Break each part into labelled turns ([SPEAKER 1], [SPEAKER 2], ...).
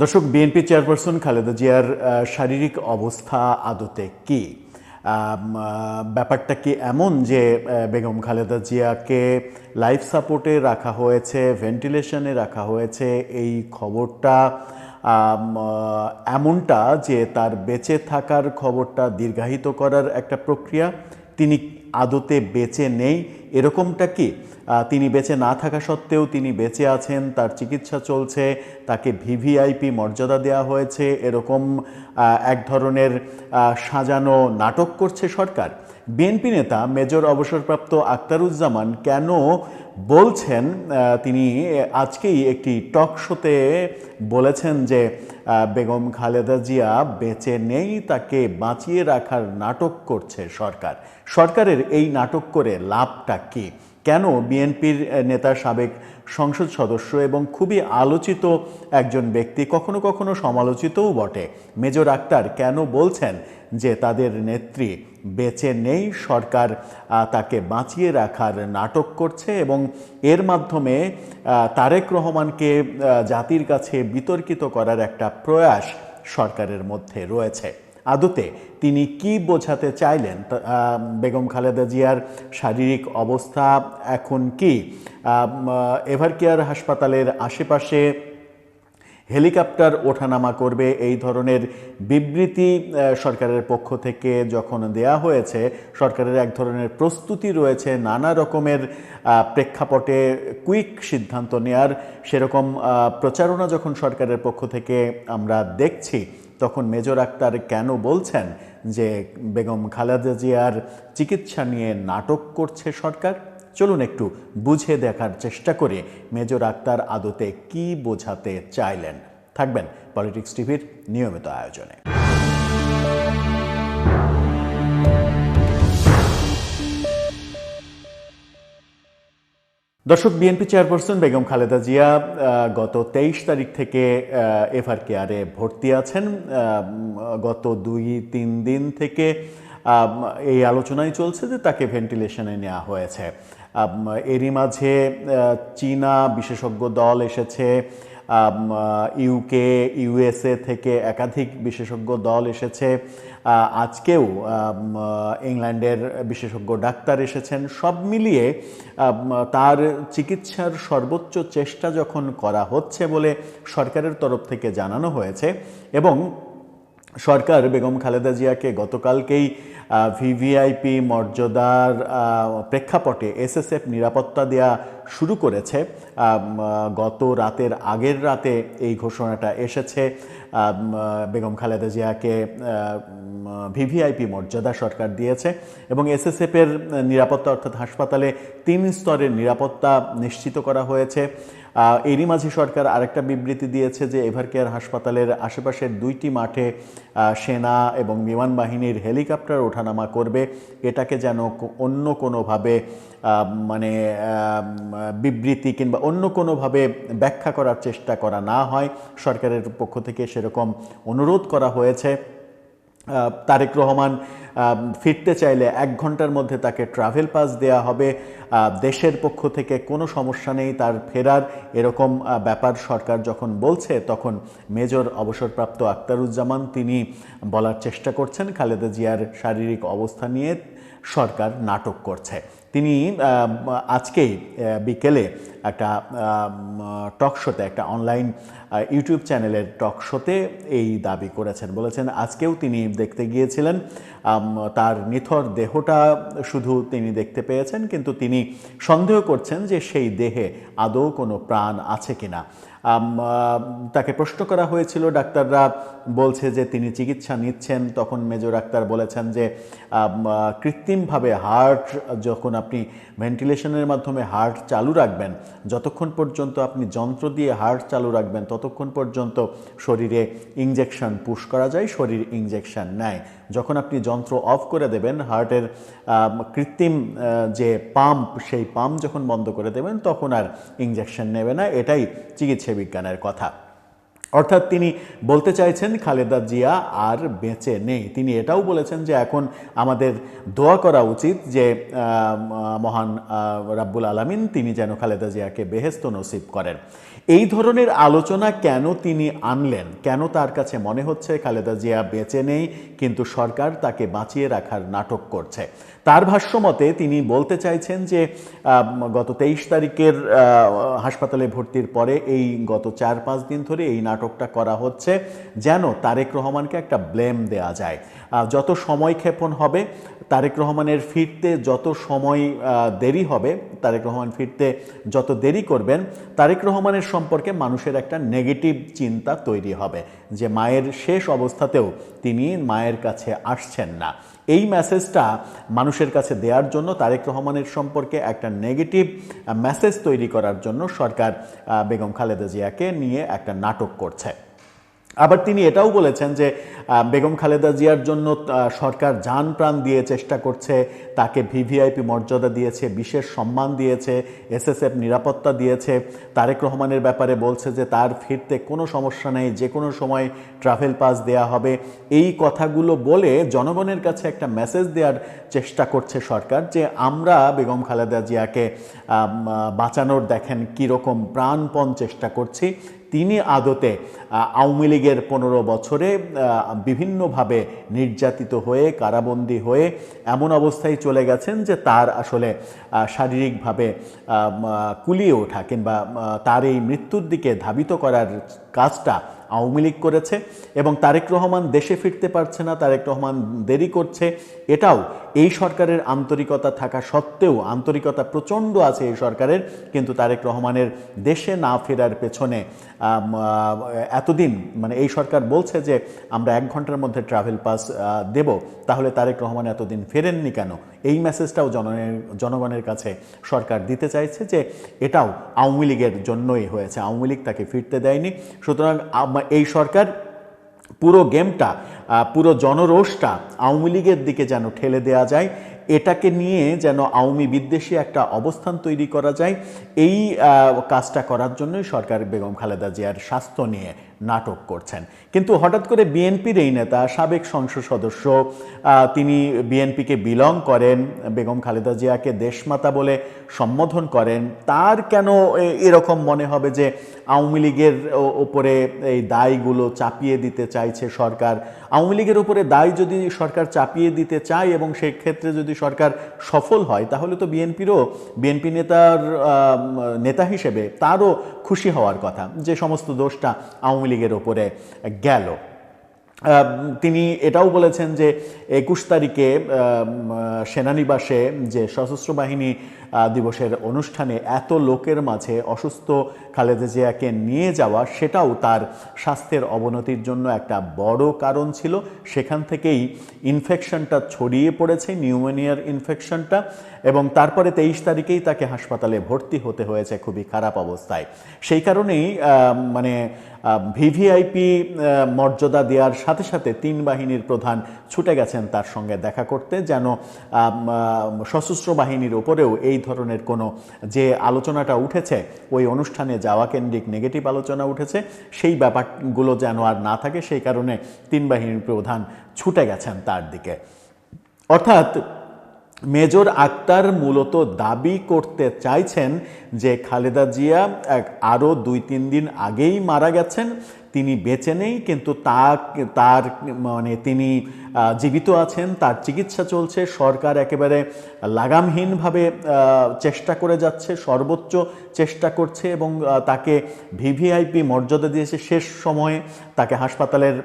[SPEAKER 1] দর্শক BNP chairperson Khaleda জিয়ার শারীরিক অবস্থা আদতে কি? ব্যাপারটা কি এমন যে বেগম খালেদা জিয়াকে লাইফ সাপোর্টে রাখা হয়েছে, ভেন্টিলেশনে রাখা হয়েছে, এই খবরটা এমনটা যে তার বেঁচে থাকার খবরটা দীর্ঘায়িত করার একটা প্রক্রিয়া, তিনি আদতে বেঁচে নেই, এরকমটা কি? তিনি বেঁচে না থাকা সত্ত্বেও তিনি বেঁচে আছেন, তার চিকিৎসা চলছে, তাকে ভিভিআইপি মর্যাদা দেওয়া হয়েছে, এরকম এক ধরনের সাজানো নাটক করছে সরকার। বিএনপি নেতা মেজর অবসরপ্রাপ্ত আক্তারুজ্জামান কেন বলছেন তিনি আজকেই একটি টক শোতে বলেছেন যে বেগম খালেদা জিয়া বেঁচে নেই, তাকে বাঁচিয়ে রাখার নাটক করছে সরকার। সরকারের এই নাটক করে লাভটা কী? কেন বিএনপির নেতা সাবেক সংসদ সদস্য এবং খুবই আলোচিত একজন ব্যক্তি কখনো কখনো সমালোচিতও বটে? মেজর আক্তার কেন বলছেন যে তাদের নেত্রী বেঁচে নেই, সরকার তাকে বাঁচিয়ে রাখার নাটক করছে এবং এর মাধ্যমে তারেক রহমানকে জাতির কাছে বিতর্কিত করার একটা প্রয়াস সরকারের মধ্যে রয়েছে। আদতে তিনি কি বোঝাতে চাইলেন? বেগম খালেদা জিয়ার শারীরিক অবস্থা এখন কি? এভার কেয়ার হাসপাতালের আশেপাশে হেলিকপ্টার ওঠানামা করবে এই ধরনের বিবৃতি সরকারের পক্ষ থেকে যখন দেয়া হয়েছে, সরকারের এক ধরনের প্রস্তুতি রয়েছে, নানা রকমের প্রেক্ষাপটে কুইক সিদ্ধান্ত নেয়ার, সেরকম প্রচারণা যখন সরকারের পক্ষ থেকে আমরা দেখছি তখন মেজর আক্তার কেন বলছেন যে বেগম খালেদা জিয়ার চিকিৎসা নিয়ে নাটক করছে সরকার? চলুন একটু বুঝে দেখার চেষ্টা করে মেজর আক্তার আদতে কি বোঝাতে চাইলেন? থাকবেন পলিটিক্স টিভির নিয়মিত আয়োজনে। দর্শক, বিএনপি চেয়ারপারসন বেগম খালেদা জিয়া গত তেইশ তারিখ থেকে এফআর কেয়ারে ভর্তি আছেন। গত দুই, তিন দিন থেকে এই আলোচনাই চলছে যে তাকে ভেন্টিলেশনে নেওয়া হয়েছে। এরই মাঝে চীনা বিশেষজ্ঞ দল এসেছে ইউকে ইউএসএ থেকে একাধিক বিশেষজ্ঞ দল এসেছে। আজকেও ইংল্যান্ডের বিশেষজ্ঞ ডাক্তার এসেছেন। সব মিলিয়ে তার চিকিৎসার সর্বোচ্চ চেষ্টা যখন করা হচ্ছে বলে সরকারের তরফ থেকে জানানো হয়েছে এবং সরকার বেগম খালেদা জিয়াকে গতকালকেই ভিভিআইপি মর্যাদার প্রেক্ষাপটে এসএসএফ নিরাপত্তা দেয়া শুরু করেছে। গত রাতের আগের রাতে এই ঘোষণাটা এসেছে। বেগম খালেদা জিয়াকে ভিভিআইপি মর্যাদা সরকার দিয়েছে এবং এসএসএফের নিরাপত্তা অর্থাৎ হাসপাতালে তিন স্তরের নিরাপত্তা নিশ্চিত করা হয়েছে। এরই মাঝে সরকার আরেকটা বিবৃতি দিয়েছে যে এভার কেয়ার হাসপাতালের আশেপাশের দুইটি মাঠে সেনা এবং বিমান বাহিনীর হেলিকপ্টার ওঠানামা করবে। এটাকে যেন অন্য কোনোভাবে মানে বিবৃতি কিংবা অন্য কোনোভাবে ব্যাখ্যা করার চেষ্টা করা না হয়। সরকারের পক্ষ থেকে সেরকম অনুরোধ করা হয়েছে। তারেক রহমান ফিরতে চাইলে এক ঘণ্টার মধ্যে তাকে ট্রাভেল পাস দেয়া হবে। দেশের পক্ষ থেকে কোনো সমস্যা নেই তার ফেরার। এরকম ব্যাপার সরকার যখন বলছে, তখন মেজর অবসরপ্রাপ্ত আক্তারুজ্জামান তিনি বলার চেষ্টা করছেন, খালেদা জিয়ার শারীরিক অবস্থা নিয়ে সরকার নাটক করছে। তিনি আহ, আজকেই বিকেলে একটা টক শোতে একটা অনলাইন ইউটিউব চ্যানেলের টক শোতে এই দাবি করেছেন। বলেছেন আজকেও তিনি দেখতে গিয়েছিলেন তার নিথর দেহটা শুধু তিনি দেখতে পেয়েছেন কিন্তু তিনি সন্দেহ করছেন যে সেই দেহে আদৌ কোনো প্রাণ আছে কিনা। তাকে প্রশ্ন করা হয়েছিল, ডাক্তাররা বলছে যে তিনি চিকিৎসা নিচ্ছেন। তখন মেজর ডাক্তার বলেছেন যে কৃত্রিমভাবে হার্ট, যখন আপনি ভেন্টিলেশনের মাধ্যমে হার্ট চালু রাখবেন, যতক্ষণ পর্যন্ত আপনি যন্ত্র দিয়ে হার্ট চালু রাখবেন, ততক্ষণ পর্যন্ত শরীরে ইঞ্জেকশন পুশ করা যায়, শরীর ইঞ্জেকশন নেয়। যখন আপনি যন্ত্র অফ করে দেবেন, হার্টের কৃত্রিম যে পাম্প সেই পাম্প যখন বন্ধ করে দেবেন, তখন আর ইঞ্জেকশন নেবে না। এটাই চিকিৎসা বিজ্ঞানের কথা। অর্থাৎ তিনি বলতে চাইছেন, খালেদা জিয়া আর বেঁচে নেই। তিনি এটাও বলেছেন যে এখন আমাদের দোয়া করা উচিত যে মহান রাব্বুল আলামিন তিনি যেন খালেদা জিয়াকে বেহেস্ত নসিব করেন। এই ধরনের আলোচনা কেন তিনি আনলেন? কেন তার কাছে মনে হচ্ছে খালেদা জিয়া বেঁচে নেই, কিন্তু সরকার তাকে বাঁচিয়ে রাখার নাটক করছে? তার ভাষ্যমতে তিনি বলতে চাইছেন যে গত তেইশ তারিখের হাসপাতালে ভর্তির পরে এই গত চার পাঁচ দিন ধরে এই নাটকটা করা হচ্ছে, যেন তারেক রহমানকে একটা ব্লেম দেয়া যায়। যত সময় ক্ষেপণ হবে, তারেক রহমানের ফিরতে যত সময় দেরি হবে, তারেক রহমান ফিরতে যত দেরি করবেন, তারেক রহমানের সম্পর্কে মানুষের একটা নেগেটিভ চিন্তা তৈরি হবে যে মায়ের শেষ অবস্থাতেও তিনি মায়ের কাছে আসছেন না। এই মেসেজটা মানুষের কাছে দেওয়ার জন্য, তারেক রহমানের সম্পর্কে একটা নেগেটিভ মেসেজ তৈরি করার জন্য সরকার বেগম খালেদা জিয়াকে নিয়ে একটা নাটক করছে। আবার তিনি এটাও বলেছেন যে বেগম খালেদা জিয়ার জন্য সরকার যান প্রাণ দিয়ে চেষ্টা করছে, তাকে ভিভিআইপি মর্যাদা দিয়েছে, বিশেষ সম্মান দিয়েছে, এসএসএফ নিরাপত্তা দিয়েছে। তারেক রহমানের ব্যাপারে বলছে যে, তার ফিরতে কোনো সমস্যা নেই, যে কোনো সময় ট্রাভেল পাস দেয়া হবে। এই কথাগুলো বলে জনগণের কাছে একটা মেসেজ দেওয়ার চেষ্টা করছে সরকার যে, আমরা বেগম খালেদা জিয়াকে বাঁচানোর দেখেন কীরকম প্রাণপণ চেষ্টা করছি। তিনি আদতে আওয়ামী লীগের পনেরো বছরে বিভিন্নভাবে নির্যাতিত হয়ে, কারাবন্দী হয়ে এমন অবস্থায় চলে গেছেন যে তার আসলে শারীরিকভাবে কুলিয়ে ওঠা কিংবা তার এই মৃত্যুর দিকে ধাবিত করার কাজটা আওয়ামী লীগ করেছে এবং তারেক রহমান দেশে ফিরতে পারছে না, তারেক রহমান দেরি করছে। এটাও এই সরকারের আন্তরিকতা থাকা সত্ত্বেও আন্তরিকতা প্রচণ্ড আছে এই সরকারের, কিন্তু তারেক রহমানের দেশে না ফেরার পেছনে এতদিন মানে এই সরকার বলছে যে আমরা এক ঘণ্টার মধ্যে ট্রাভেল পাস দেব, তাহলে তারেক রহমান এতদিন ফেরেননি কেন? এই মেসেজটাও জনগণের জনগণের কাছে সরকার দিতে চাইছে যে এটাও আওয়ামী লীগের জন্যই হয়েছে, আওয়ামী লীগ তাকে ফিরতে দেয়নি। সুতরাং আম- এই সরকার পুরো গেমটা পুরো জনরোষটা আওয়ামী লীগের দিকে যেন ঠেলে দেয়া যায়, এটাকে নিয়ে যেন আওয়ামী বিদ্বেষী একটা অবস্থান তৈরি করা যায়, এই কাজটা করার জন্যই সরকার বেগম খালেদা জিয়ার স্বাস্থ্য নিয়ে নাটক করছেন। কিন্তু হঠাৎ করে বিএনপির এই নেতা, সাবেক সংসদ সদস্য তিনি বিএনপিকে বিলং করেন, বেগম খালেদা জিয়াকে দেশমাতা বলে সম্বোধন করেন। তার কেন এরকম মনে হবে যে আওয়ামী লীগের ওপরে এই দায়গুলো চাপিয়ে দিতে চাইছে সরকার? আওয়ামী লীগের উপরে দায় যদি সরকার চাপিয়ে দিতে চায় এবং সেক্ষেত্রে যদি সরকার সফল হয়, তাহলে তো বিএনপিরও, বিএনপি নেতার নেতা হিসেবে তারও খুশি হওয়ার কথা। যে সমস্ত দোষটা আওয়ামী লীগের ওপরে গেল। তিনি এটাও বলেছেন যে একুশ তারিখে সেনানিবাসে যে সশস্ত্র বাহিনী দিবসের অনুষ্ঠানে এত লোকের মাঝে অসুস্থ খালেদা জিয়াকে নিয়ে যাওয়া, সেটাও তার স্বাস্থ্যের অবনতির জন্য একটা বড় কারণ ছিল। সেখান থেকেই ইনফেকশনটা ছড়িয়ে পড়েছে নিউমোনিয়ার ইনফেকশনটা এবং তারপরে তেইশ তারিখেই তাকে হাসপাতালে ভর্তি হতে হয়েছে খুবই খারাপ অবস্থায়। সেই কারণেই মানে ভিভিআইপি মর্যাদা দেওয়ার সাথে সাথে তিন বাহিনীর প্রধান ছুটে গেছেন তার সঙ্গে দেখা করতে, যেন সশস্ত্র বাহিনীর ওপরেও এই ধরনের কোনো যে আলোচনাটা উঠেছে, ওই অনুষ্ঠানে যাওয়া কেন্দ্রিক নেগেটিভ আলোচনা উঠেছে, সেই ব্যাপারগুলো যেন আর না থাকে, সেই কারণে তিন বাহিনীর প্রধান ছুটে গেছেন তার দিকে। অর্থাৎ মেজর আক্তার মূলত দাবি করতে চাইছেন যে খালেদা জিয়া আরও দুই তিন দিন আগেই মারা গেছেন, তিনি বেঁচে নেই, কিন্তু তা তার মানে তিনি জীবিত আছেন, তার চিকিৎসা চলছে, সরকার একেবারে লাগামহীনভাবে চেষ্টা করে যাচ্ছে, সর্বোচ্চ চেষ্টা করছে এবং তাকে ভিভিআইপি মর্যাদা দিয়েছে। শেষ সময়ে তাকে হাসপাতালের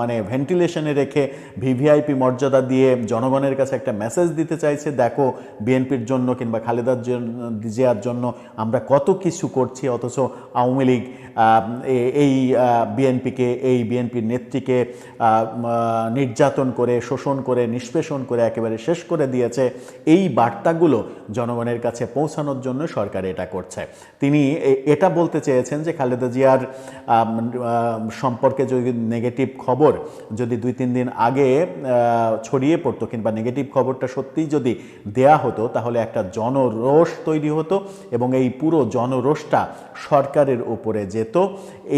[SPEAKER 1] মানে ভেন্টিলেশনে রেখে ভিভিআইপি মর্যাদা দিয়ে জনগণের কাছে একটা মেসেজ দিতে চাইছে, দেখো, বিএনপির জন্য কিংবা খালেদার জিয়ার জন্য আমরা কত কিছু করছি, অথচ আওয়ামী লীগ এই বিএনপিকে, এই বিএনপির নেত্রীকে নির্যাতন করে, শোষণ করে, নিষ্পেষণ করে একেবারে শেষ করে দিয়েছে। এই এই বার্তাগুলো জনগণের কাছে পৌঁছানোর জন্য সরকার এটা করছে। তিনি এটা বলতে চেয়েছেন যে খালেদা জিয়ার সম্পর্কে যদি নেগেটিভ খবর যদি দুই, তিন দিন আগে ছড়িয়ে পড়তো কিংবা নেগেটিভ খবরটা সত্যিই যদি দেয়া হতো, তাহলে একটা জনরোষ তৈরি হতো এবং এই পুরো জনরোষটা সরকারের উপরে যেত।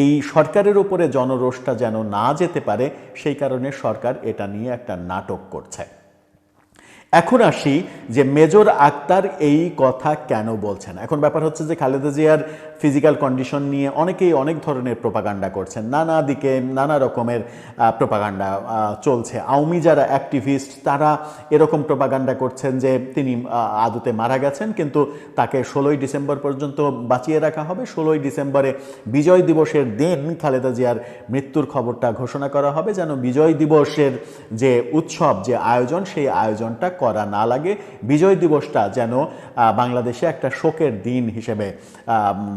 [SPEAKER 1] এই সরকারের উপরে জনরোষটা যেন না যেতে পারে, সেই কারণে সরকার এটা নিয়ে একটা নাটক করছে। এখন আসি যে মেজর আক্তার এই কথা কেন বলছেন। এখন ব্যাপার হচ্ছে যে খালেদা জিয়ার ফিজিক্যাল কন্ডিশন নিয়ে অনেকেই অনেক ধরনের প্রোপাগান্ডা করছেন। নানা দিকে নানা রকমের প্রোপাগান্ডা চলছে। আওয়ামী যারা অ্যাক্টিভিস্ট তারা এরকম প্রোপাগান্ডা করছেন যে তিনি আদতে মারা গেছেন, কিন্তু তাকে ষোলোই ডিসেম্বর পর্যন্ত বাঁচিয়ে রাখা হবে। ষোলোই ডিসেম্বরে বিজয় দিবসের দিন খালেদা জিয়ার মৃত্যুর খবরটা ঘোষণা করা হবে। যেন বিজয় দিবসের যে উৎসব, যে আয়োজন, সেই আয়োজনটা করা না লাগে। বিজয় দিবসটা যেন বাংলাদেশে একটা শোকের দিন হিসেবে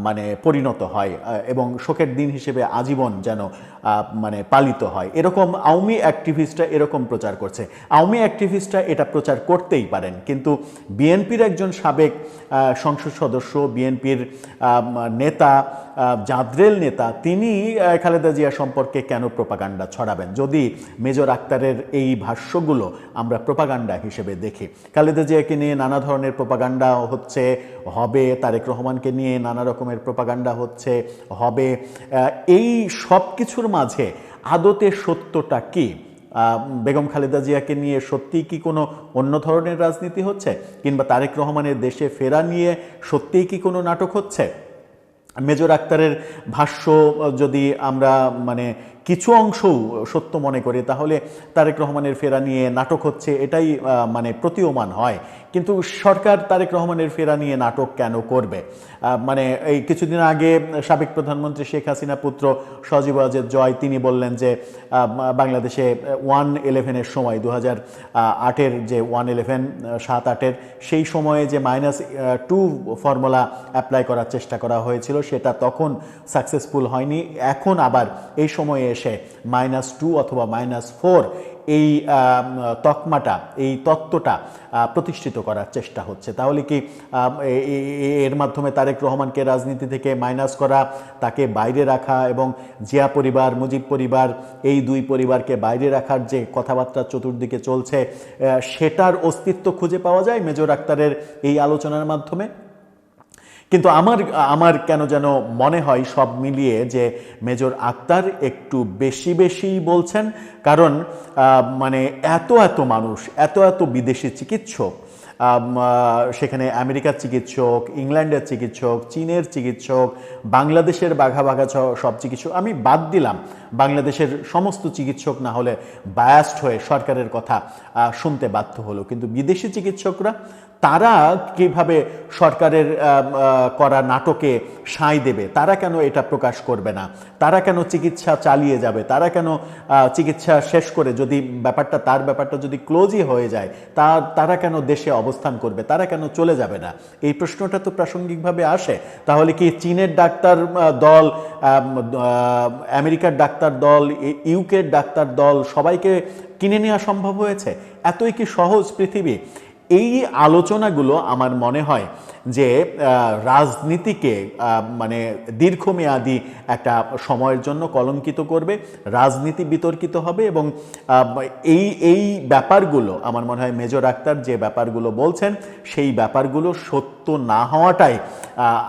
[SPEAKER 1] মানে পরিণত হয় এবং শোকের দিন হিসেবে আজীবন যেন মানে পালিত হয়। এরকম আওয়ামী অ্যাক্টিভিস্টরা এরকম প্রচার করছে। আওয়ামী অ্যাক্টিভিস্টরা এটা প্রচার করতেই পারেন, কিন্তু বিএনপির একজন সাবেক সংসদ সদস্য, বিএনপির নেতা জাদ্রেল নেতা, তিনি খালেদা জিয়া সম্পর্কে কেন প্রোপাগান্ডা ছড়াবেন? যদি মেজর আক্তারের এই ভাষ্যগুলো আমরা প্রোপাগান্ডা হিসেবে দেখি। খালেদা জিয়াকে নিয়ে নানা ধরনের প্রোপাগান্ডা হচ্ছে, হবে, তারেক রহমানকে নিয়ে নানা রকমের প্রোপাগান্ডা হচ্ছে, হবে এই সব কিছুর মাঝে আদতে সত্যটা কি? বেগম খালেদা জিয়াকে নিয়ে সত্যিই কি কোনো অন্য ধরনের রাজনীতি হচ্ছে? কিংবা তারেক রহমানের দেশে ফেরা নিয়ে সত্যিই কি কোনো নাটক হচ্ছে? মেজর আক্তারের ভাষ্য যদি আমরা মানে কিছু অংশও সত্য মনে করি, তাহলে তারেক রহমানের ফেরা নিয়ে নাটক হচ্ছে, এটাই মানে প্রতীয়মান হয়। কিন্তু সরকার তারেক রহমানের ফেরা নিয়ে নাটক কেন করবে? মানে এই কিছুদিন আগে সাবেক প্রধানমন্ত্রী শেখ হাসিনা পুত্র সজীব ওয়াজেদ জয়, তিনি বললেন যে বাংলাদেশে ওয়ান ইলেভেনের সময় দু হাজার আটের যে ওয়ান ইলেভেন সাত আটের সেই সময়ে যে মাইনাস টু ফর্মুলা অ্যাপ্লাই করার চেষ্টা করা হয়েছিল, সেটা তখন সাকসেসফুল হয়নি। এখন আবার এই সময়ে এসে মাইনাস টু অথবা মাইনাস ফোর এই তকমাটা, এই তত্ত্বটা প্রতিষ্ঠিত করার চেষ্টা হচ্ছে। তাহলে কি এর মাধ্যমে তারেক রহমানকে রাজনীতি থেকে মাইনাস করা, তাকে বাইরে রাখা এবং জিয়া পরিবার, মুজিব পরিবার, এই দুই পরিবারকে বাইরে রাখার যে কথাবার্তা চতুর্দিকে চলছে সেটার অস্তিত্ব খুঁজে পাওয়া যায় মেজর আক্তারের এই আলোচনার মাধ্যমে? কিন্তু আমার আমার কেন যেন মনে হয় সব মিলিয়ে যে মেজর আক্তার একটু বেশি বেশি বলছেন, কারণ মানে এত এত মানুষ, এত এত বিদেশি চিকিৎসক সেখানে আমেরিকার চিকিৎসক, ইংল্যান্ডের চিকিৎসক, চীনের চিকিৎসক, বাংলাদেশের বাঘা বাঘা সব চিকিৎসক, আমি বাদ দিলাম, বাংলাদেশের সমস্ত চিকিৎসক না হলে বায়াস্ট হয়ে সরকারের কথা শুনতে বাধ্য হলো, কিন্তু বিদেশি চিকিৎসকরা তারা কীভাবে সরকারের করা নাটকে সাঁই দেবে? তারা কেন এটা প্রকাশ করবে না? তারা কেন চিকিৎসা চালিয়ে যাবে? তারা কেন চিকিৎসা শেষ করে যদি ব্যাপারটা, তার ব্যাপারটা যদি ক্লোজই হয়ে যায়, তা, তারা কেন দেশে অবস্থান করবে? তারা কেন চলে যাবে না? এই প্রশ্নটা তো প্রাসঙ্গিকভাবে আসে। তাহলে কি চীনের ডাক্তার দল আমেরিকার ডাক্তার দল ইউকের ডাক্তার দল সবাইকে কিনে নেওয়া সম্ভব হয়েছে? এতই কি সহজ পৃথিবী? এই আলোচনাগুলো আমার মনে হয় যে রাজনীতিকে মানে দীর্ঘমেয়াদী একটা সময়ের জন্য কলঙ্কিত করবে, রাজনীতি বিতর্কিত হবে এবং এই এই ব্যাপারগুলো, আমার মনে হয় মেজর আক্তার যে ব্যাপারগুলো বলছেন, সেই ব্যাপারগুলো সত্য না হওয়াটাই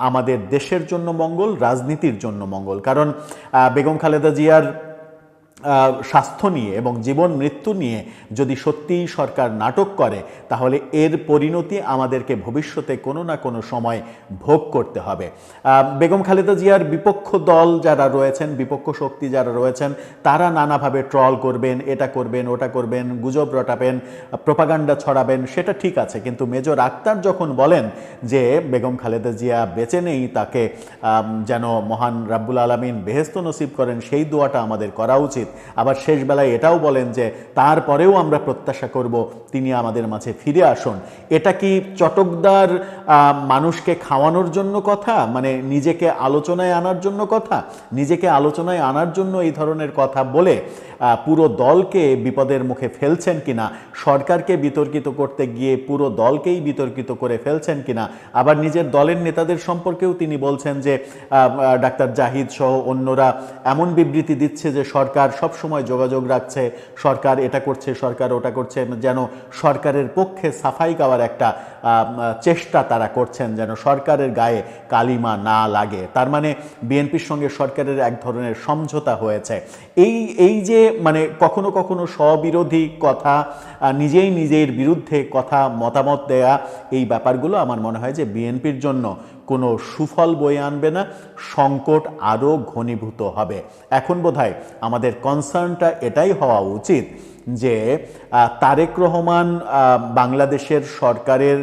[SPEAKER 1] আমাদের দেশের জন্য মঙ্গল, রাজনীতির জন্য মঙ্গল। কারণ বেগম খালেদা জিয়ার স্বাস্থ্য নিয়ে এবং জীবন মৃত্যু নিয়ে যদি সত্যিই সরকার নাটক করে, তাহলে এর পরিণতি আমাদেরকে ভবিষ্যতে কোনো না কোনো সময় ভোগ করতে হবে। বেগম খালেদা জিয়ার বিপক্ষ দল যারা রয়েছেন, বিপক্ষ শক্তি যারা রয়েছেন, তারা নানাভাবে ট্রল করবেন, এটা করবেন, ওটা করবেন, গুজব রটাবেন, প্রপাগান্ডা ছড়াবেন, সেটা ঠিক আছে। কিন্তু মেজর আক্তার যখন বলেন যে বেগম খালেদা জিয়া বেঁচে নেই, তাকে যেন মহান রাব্বুল আলমিন বেহেস্ত নসিব করেন, সেই দোয়াটা আমাদের করা উচিত। উচিত আবার শেষ বেলায় এটাও বলেন যে, তারপরেও আমরা প্রত্যাশা করব তিনি আমাদের মাঝে ফিরে আসুন। এটা কি চটকদার মানুষকে খাওয়ানোর জন্য কথা? মানে নিজেকে আলোচনায় আনার জন্য কথা? নিজেকে আলোচনায় আনার জন্য এই ধরনের কথা বলে পুরো দলকে বিপদের মুখে ফেলছেন কিনা? সরকারকে বিতর্কিত করতে গিয়ে পুরো দলকেই বিতর্কিত করে ফেলছেন কিনা? আবার নিজের দলের নেতাদের সম্পর্কেও তিনি বলছেন যে ডাক্তার জাহিদ সহ অন্যরা এমন বিবৃতি দিচ্ছে যে, সরকার সব সময় যোগাযোগ রাখছে, সরকার এটা করছে, সরকার ওটা করছে, যেন সরকারের পক্ষে সাফাই গাওয়ার একটা চেষ্টা তারা করছেন, যেন সরকারের গায়ে কালিমা না লাগে। তার মানে বিএনপির সঙ্গে সরকারের এক ধরনের সমঝোতা হয়েছে। এই এই যে মানে কখনো কখনো স্ববিরোধী কথা নিজেই নিজের বিরুদ্ধে কথা, মতামত দেয়া, এই ব্যাপারগুলো আমার মনে হয় যে বিএনপির জন্য কোনো সুফল বয়ে আনবে না, সংকট আরও ঘনীভূত হবে। এখন বোধহয় আমাদের কনসার্নটা এটাই হওয়া উচিত যে তারেক রহমান বাংলাদেশের সরকারের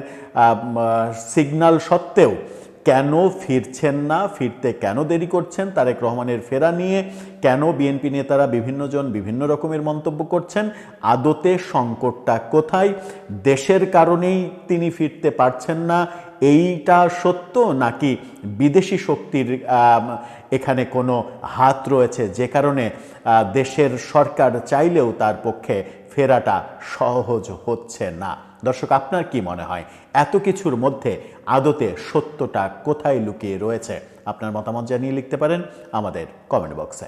[SPEAKER 1] সিগন্যাল সত্ত্বেও কেন ফিরছেন না, ফিরতে কেন দেরি করছেন তারেক রহমানের ফেরা নিয়ে, কেন বিএনপি নেতারা বিভিন্নজন বিভিন্ন রকমের মন্তব্য করছেন, আদতে সংকটটা কোথায়, দেশের কারণেই তিনি ফিরতে পারছেন না এইটা সত্য নাকি বিদেশি শক্তির এখানে কোনো হাত রয়েছে যে কারণে দেশের সরকার চাইলেও তার পক্ষে ফেরাটা সহজ হচ্ছে না? দর্শক, আপনার কি মনে হয়? এত কিছুর মধ্যে আদতে সত্যটা কোথায় লুকিয়ে রয়েছে? আপনার মতামত জানিয়ে লিখতে পারেন আমাদের কমেন্ট বক্সে।